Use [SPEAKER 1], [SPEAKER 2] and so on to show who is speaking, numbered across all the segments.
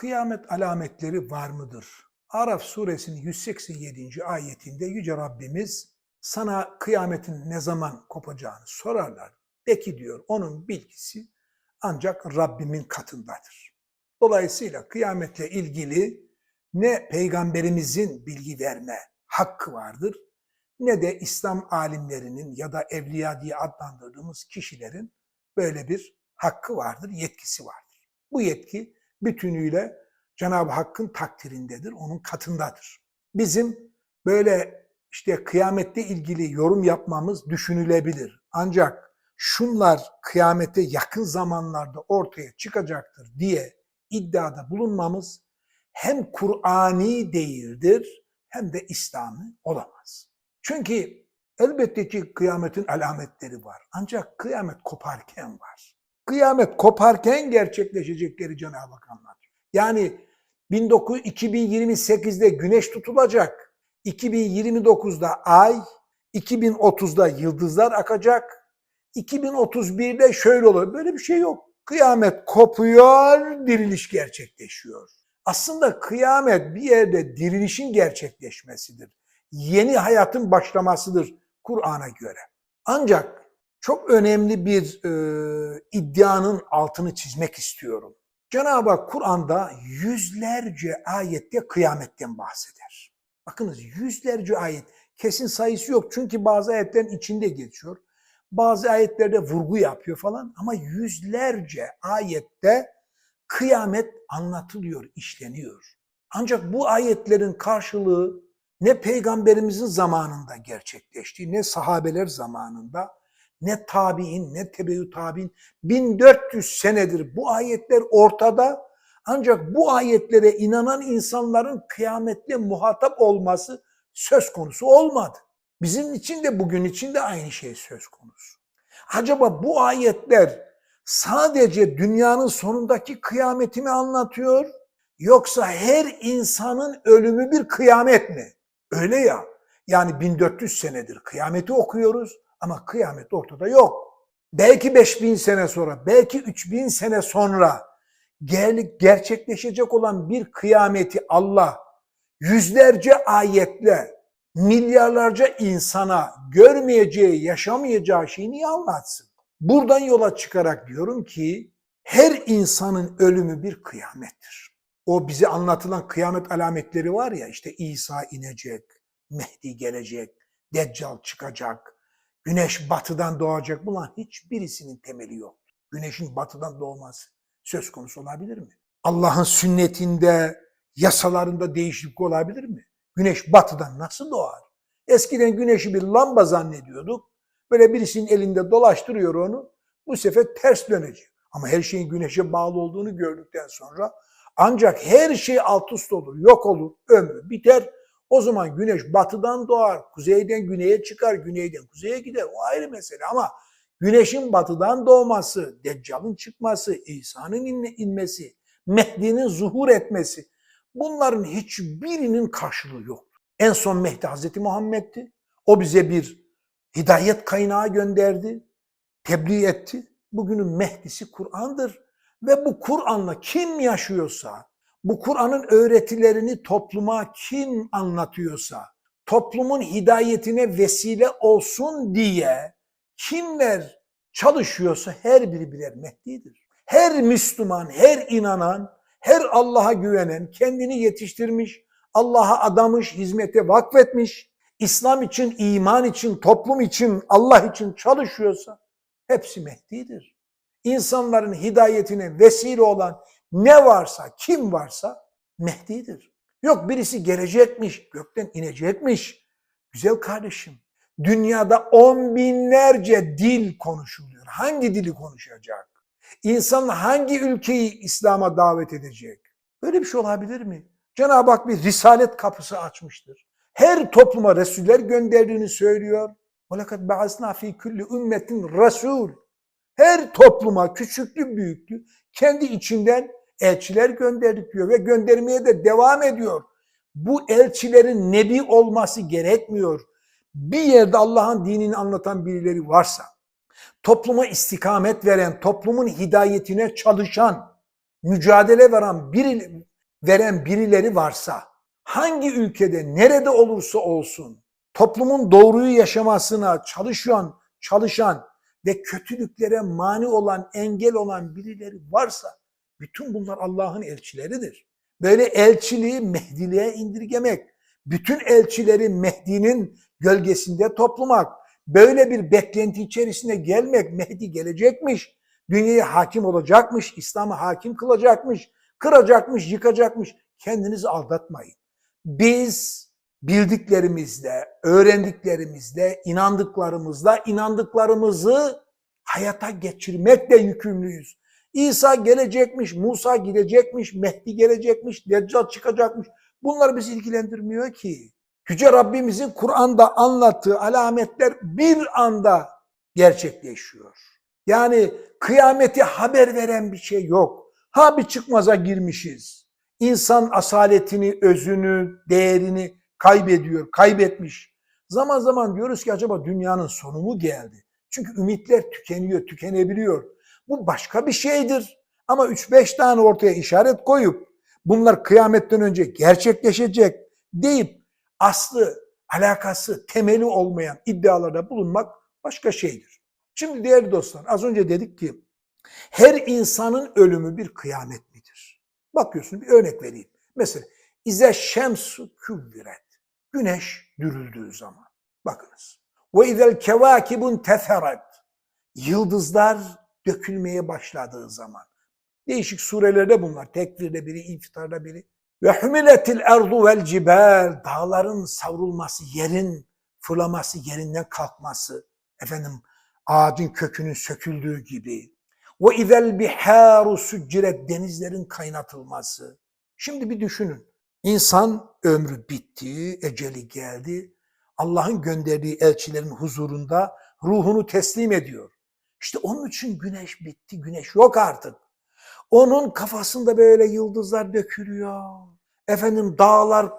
[SPEAKER 1] kıyamet alametleri var mıdır? Araf suresinin 187. ayetinde Yüce Rabbimiz sana kıyametin ne zaman kopacağını sorarlar. De ki diyor onun bilgisi ancak Rabbimin katındadır. Dolayısıyla kıyametle ilgili ne peygamberimizin bilgi verme hakkı vardır ne de İslam alimlerinin ya da evliya diye adlandırdığımız kişilerin böyle bir hakkı vardır, yetkisi vardır. Bu yetki bütünüyle Cenab-ı Hakk'ın takdirindedir, onun katındadır. Bizim böyle işte kıyamette ilgili yorum yapmamız düşünülebilir. Ancak şunlar kıyamete yakın zamanlarda ortaya çıkacaktır diye iddiada bulunmamız hem Kur'ani değildir hem de İslami olamaz. Çünkü elbette ki kıyametin alametleri var. Ancak kıyamet koparken var. Kıyamet koparken gerçekleşecekleri Cenab-ı Hak anlatıyor. Yani 19, 2028'de güneş tutulacak. 2029'da ay, 2030'da yıldızlar akacak. 2031'de şöyle olur. Böyle bir şey yok. Kıyamet kopuyor, diriliş gerçekleşiyor. Aslında kıyamet bir yerde dirilişin gerçekleşmesidir. Yeni hayatın başlamasıdır Kur'an'a göre. Ancak çok önemli bir e, iddianın altını çizmek istiyorum. Cenab-ı Hak Kur'an'da yüzlerce ayette kıyametten bahseder. Bakınız yüzlerce ayet. Kesin sayısı yok çünkü bazı ayetlerin içinde geçiyor. Bazı ayetlerde vurgu yapıyor falan ama yüzlerce ayette kıyamet anlatılıyor, işleniyor. Ancak bu ayetlerin karşılığı ne peygamberimizin zamanında gerçekleşti, ne sahabeler zamanında, ne tabi'in, ne tebeyyü tabi'in 1400 senedir bu ayetler ortada. Ancak bu ayetlere inanan insanların kıyametle muhatap olması söz konusu olmadı. Bizim için de bugün için de aynı şey söz konusu. Acaba bu ayetler sadece dünyanın sonundaki kıyameti mi anlatıyor? Yoksa her insanın ölümü bir kıyamet mi? Öyle ya. Yani 1400 senedir kıyameti okuyoruz ama kıyamet ortada yok. Belki 5000 sene sonra, belki 3000 sene sonra gerçekleşecek olan bir kıyameti Allah yüzlerce ayetle milyarlarca insana görmeyeceği, yaşamayacağı şeyi niye anlatsın? Buradan yola çıkarak diyorum ki her insanın ölümü bir kıyamettir. O bize anlatılan kıyamet alametleri var ya işte İsa inecek, Mehdi gelecek, Deccal çıkacak, güneş batıdan doğacak. Bunlar hiçbirisinin temeli yok. Güneşin batıdan doğması söz konusu olabilir mi? Allah'ın sünnetinde, yasalarında değişiklik olabilir mi? Güneş batıdan nasıl doğar? Eskiden güneşi bir lamba zannediyorduk. Böyle birisinin elinde dolaştırıyor onu. Bu sefer ters dönecek. Ama her şeyin güneşe bağlı olduğunu gördükten sonra ancak her şey alt üst olur, yok olur, ömrü biter. O zaman güneş batıdan doğar, kuzeyden güneye çıkar, güneyden kuzeye gider. O ayrı mesele ama güneşin batıdan doğması, Deccal'ın çıkması, İsa'nın inmesi, Mehdi'nin zuhur etmesi bunların hiçbirinin karşılığı yok. En son Mehdi Hazreti Muhammed'ti. O bize bir hidayet kaynağı gönderdi, tebliğ etti. Bugünün Mehdi'si Kur'an'dır. Ve bu Kur'an'la kim yaşıyorsa, bu Kur'an'ın öğretilerini topluma kim anlatıyorsa, toplumun hidayetine vesile olsun diye kimler çalışıyorsa her biri birer Mehdi'dir. Her Müslüman, her inanan, her Allah'a güvenen, kendini yetiştirmiş, Allah'a adamış, hizmete vakfetmiş, İslam için, iman için, toplum için, Allah için çalışıyorsa hepsi Mehdi'dir. İnsanların hidayetine vesile olan ne varsa, kim varsa Mehdi'dir. Yok birisi gelecekmiş, gökten inecekmiş. Güzel kardeşim, dünyada on binlerce dil konuşuluyor. Hangi dili konuşacak? İnsan hangi ülkeyi İslam'a davet edecek? Böyle bir şey olabilir mi? Cenab-ı Hak bir risalet kapısı açmıştır. Her topluma Resuller gönderdiğini söylüyor. وَلَكَدْ بَعَثْنَا ف۪ي كُلِّ ümmetin Resul. Her topluma küçüklü büyüklü kendi içinden elçiler gönderdik diyor ve göndermeye de devam ediyor. Bu elçilerin nebi olması gerekmiyor. Bir yerde Allah'ın dinini anlatan birileri varsa, topluma istikamet veren, toplumun hidayetine çalışan, mücadele veren bir, veren birileri varsa, hangi ülkede, nerede olursa olsun, toplumun doğruyu yaşamasına çalışan, çalışan ve kötülüklere mani olan, engel olan birileri varsa, bütün bunlar Allah'ın elçileridir. Böyle elçiliği Mehdiliğe indirgemek, bütün elçileri Mehdi'nin gölgesinde toplamak, böyle bir beklenti içerisine gelmek, Mehdi gelecekmiş, dünyaya hakim olacakmış, İslam'ı hakim kılacakmış, kıracakmış, yıkacakmış. Kendinizi aldatmayın. Biz bildiklerimizle, öğrendiklerimizle, inandıklarımızla, inandıklarımızı hayata geçirmekle yükümlüyüz. İsa gelecekmiş, Musa gidecekmiş, Mehdi gelecekmiş, Deccal çıkacakmış. Bunlar bizi ilgilendirmiyor ki. Yüce Rabbimizin Kur'an'da anlattığı alametler bir anda gerçekleşiyor. Yani kıyameti haber veren bir şey yok. Ha bir çıkmaza girmişiz. İnsan asaletini, özünü, değerini kaybediyor, kaybetmiş. Zaman zaman diyoruz ki acaba dünyanın sonu mu geldi? Çünkü ümitler tükeniyor, tükenebiliyor. Bu başka bir şeydir. Ama 3-5 tane ortaya işaret koyup bunlar kıyametten önce gerçekleşecek deyip aslı, alakası, temeli olmayan iddialarda bulunmak başka şeydir. Şimdi değerli dostlar az önce dedik ki her insanın ölümü bir kıyamet midir? Bakıyorsun bir örnek vereyim. Mesela İze şemsu küvviret. Güneş dürüldüğü zaman. Bakınız. Ve izel kevakibun teferet. Yıldızlar dökülmeye başladığı zaman. Değişik surelerde bunlar. Tekvirde biri, infitarda biri. Ve humiletil erdu vel cibel. Dağların savrulması, yerin fırlaması, yerinden kalkması. Efendim ağacın kökünün söküldüğü gibi. Ve izel biharu succiret. Denizlerin kaynatılması. Şimdi bir düşünün. İnsan ömrü bitti, eceli geldi. Allah'ın gönderdiği elçilerin huzurunda ruhunu teslim ediyor. İşte onun için güneş bitti, güneş yok artık. Onun kafasında böyle yıldızlar dökülüyor. Efendim dağlar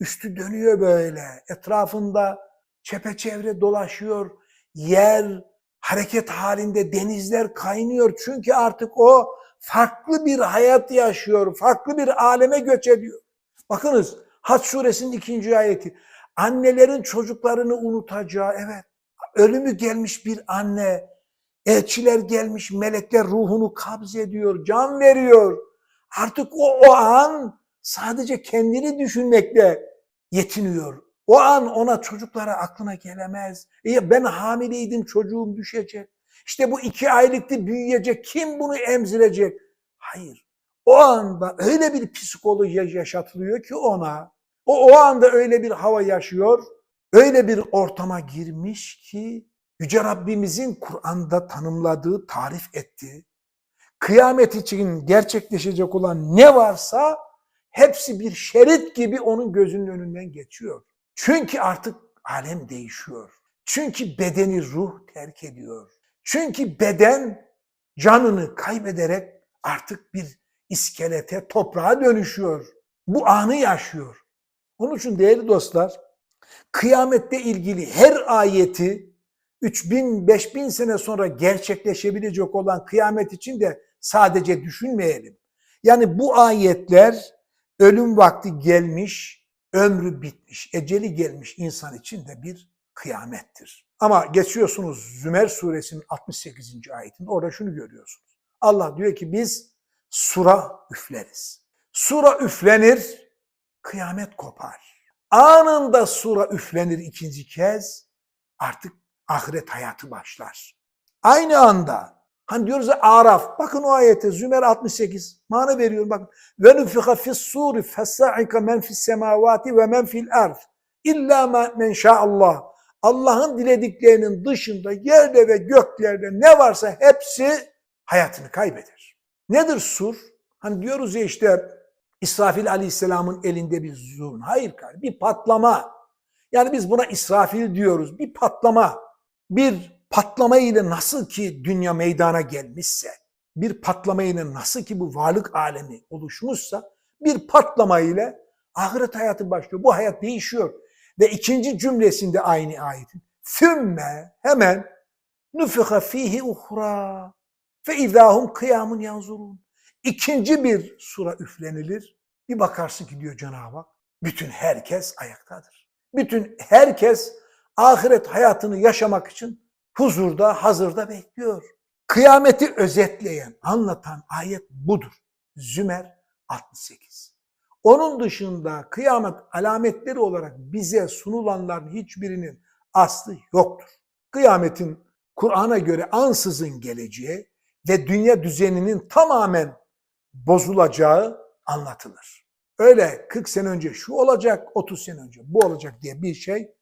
[SPEAKER 1] üstü dönüyor böyle. Etrafında çepeçevre dolaşıyor. Yer hareket halinde, denizler kaynıyor. Çünkü artık o farklı bir hayat yaşıyor, farklı bir aleme göç ediyor. Bakınız Hac suresinin ikinci ayeti. Annelerin çocuklarını unutacağı, evet. Ölümü gelmiş bir anne, elçiler gelmiş, melekler ruhunu kabz ediyor, can veriyor. Artık o, o an sadece kendini düşünmekle yetiniyor. O an ona çocuklara aklına gelemez. E ben hamileydim çocuğum düşecek. İşte bu iki aylıktı büyüyecek. Kim bunu emzirecek? Hayır. O anda öyle bir psikoloji yaşatılıyor ki ona. O o anda öyle bir hava yaşıyor. Öyle bir ortama girmiş ki Yüce Rabbimizin Kur'an'da tanımladığı, tarif ettiği, kıyamet için gerçekleşecek olan ne varsa hepsi bir şerit gibi onun gözünün önünden geçiyor. Çünkü artık alem değişiyor. Çünkü bedeni ruh terk ediyor. Çünkü beden canını kaybederek artık bir iskelete, toprağa dönüşüyor. Bu anı yaşıyor. Onun için değerli dostlar, kıyamette ilgili her ayeti 3000 5000 sene sonra gerçekleşebilecek olan kıyamet için de sadece düşünmeyelim. Yani bu ayetler ölüm vakti gelmiş, ömrü bitmiş, eceli gelmiş insan için de bir kıyamettir. Ama geçiyorsunuz Zümer suresinin 68. ayetinde orada şunu görüyorsunuz. Allah diyor ki biz sura üfleriz. Sura üflenir, kıyamet kopar. Anında sura üflenir ikinci kez, artık ahiret hayatı başlar. Aynı anda hani diyoruz ya Araf bakın o ayete Zümer 68 mana veriyorum bakın. Ve nufiha fis suri fesa'ika men fis semavati ve men fil ard illa men şa'allah. Allah'ın dilediklerinin dışında yerde ve göklerde ne varsa hepsi hayatını kaybeder. Nedir sur? Hani diyoruz ya işte İsrafil aleyhisselamın elinde bir zurn. Hayır kardeşim bir patlama. Yani biz buna İsrafil diyoruz. Bir patlama. Bir patlama ile nasıl ki dünya meydana gelmişse, bir patlama ile nasıl ki bu varlık alemi oluşmuşsa, bir patlama ile ahiret hayatı başlıyor. Bu hayat değişiyor. Ve ikinci cümlesinde aynı ayetin. Fümme hemen nüfiha fihi uhra fe izahum kıyamun yanzurun. İkinci bir sura üflenilir Bir bakarsın ki diyor Cenab-ı Hak, bütün herkes ayaktadır. Bütün herkes ahiret hayatını yaşamak için huzurda, hazırda bekliyor. Kıyameti özetleyen, anlatan ayet budur. Zümer 68. Onun dışında kıyamet alametleri olarak bize sunulanların hiçbirinin aslı yoktur. Kıyametin Kur'an'a göre ansızın geleceği ve dünya düzeninin tamamen bozulacağı anlatılır. Öyle 40 sene önce şu olacak, 30 sene önce bu olacak diye bir şey